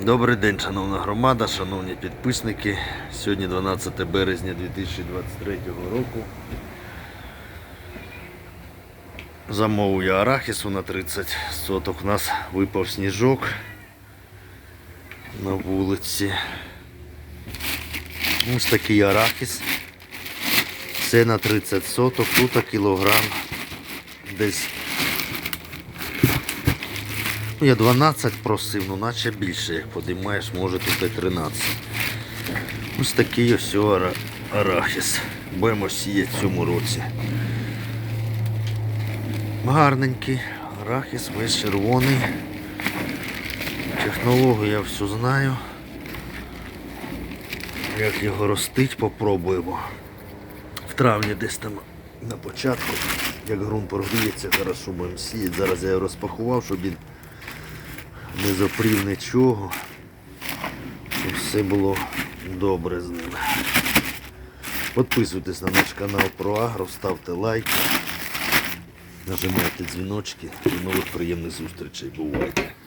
Добрий день, шановна громада, шановні підписники. Сьогодні 12 березня 2023 року. Замовив я арахісу на 30 соток. У нас випав сніжок на вулиці. Ось такий арахіс. Це на 30 соток, тут кілограм десь Ну, я 12 просив, ну наче більше, як подимаєш, може тут і 13. Ось такий ось ара- арахіс. Будемо сіяти в цьому році. Гарненький арахіс, весь червоний. Технологію я все знаю. Як його ростить, попробуємо. В травні десь там на початку, як ґрунт прогріється, хорошо будемо сіяти. Зараз я його розпакував, щоб він не запрів нічого. І все було добре з ним. Підписуйтесь на наш канал про Агро, ставте лайки, нажимайте дзвіночки. До нових приємних зустрічей. Бувайте!